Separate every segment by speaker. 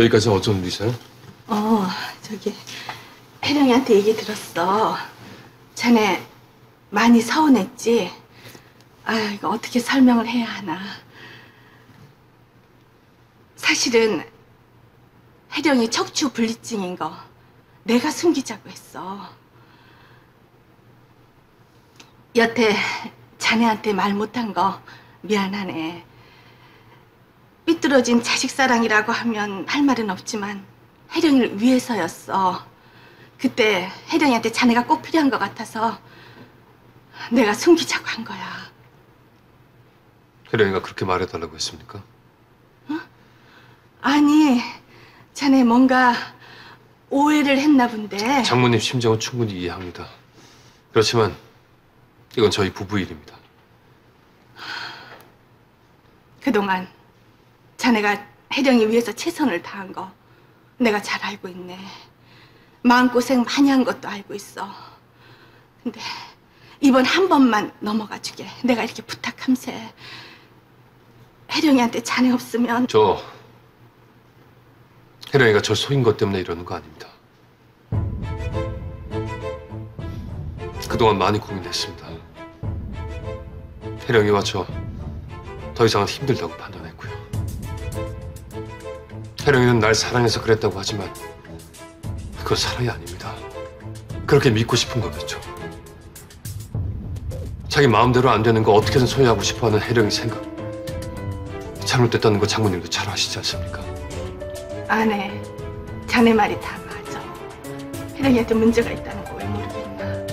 Speaker 1: 여기까지 어쩐 일이세요?
Speaker 2: 어, 저기 혜령이한테 얘기 들었어. 자네 많이 서운했지? 아, 이거 어떻게 설명을 해야 하나. 사실은 혜령이 척추 분리증인 거 내가 숨기자고 했어. 여태 자네한테 말 못한 거 미안하네. 삐뚤어진 자식 사랑이라고 하면 할 말은 없지만 혜령이를 위해서였어. 그때 혜령이한테 자네가 꼭 필요한 것 같아서 내가 숨기자고 한 거야.
Speaker 1: 혜령이가 그렇게 말해달라고 했습니까?
Speaker 2: 아니, 자네 뭔가 오해를 했나 본데.
Speaker 1: 장모님 심정은 충분히 이해합니다. 그렇지만 이건 저희 부부 일입니다.
Speaker 2: 그동안 자네가 혜령이 위해서 최선을 다한 거 내가 잘 알고 있네. 마음고생 많이 한 것도 알고 있어. 근데 이번 한 번만 넘어가 주게. 내가 이렇게 부탁함세. 혜령이한테 자네 없으면
Speaker 1: 저 혜령이가 절 속인 것 때문에 이러는 거 아닙니다. 그동안 많이 고민했습니다. 혜령이와 저 더 이상은 힘들다고 판단했고요. 혜령이는 날 사랑해서 그랬다고 하지만 그건 사랑이 아닙니다. 그렇게 믿고 싶은 거겠죠. 자기 마음대로 안 되는 거 어떻게든 소유하고 싶어하는 혜령이 생각. 잘못됐다는 거 장모님도 잘 아시지 않습니까?
Speaker 2: 아 네. 자네 말이 다 맞아. 혜령이한테 문제가 있다는 거 왜 모르겠나.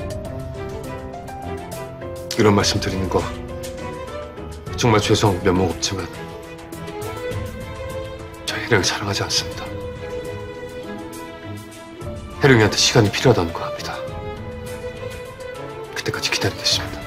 Speaker 1: 이런 말씀 드리는 거 정말 죄송하고 면목 없지만 저 혜령이 사랑하지 않습니다. 혜령이한테 시간이 필요하다는 거 압니다. 그때까지 기다리겠습니다.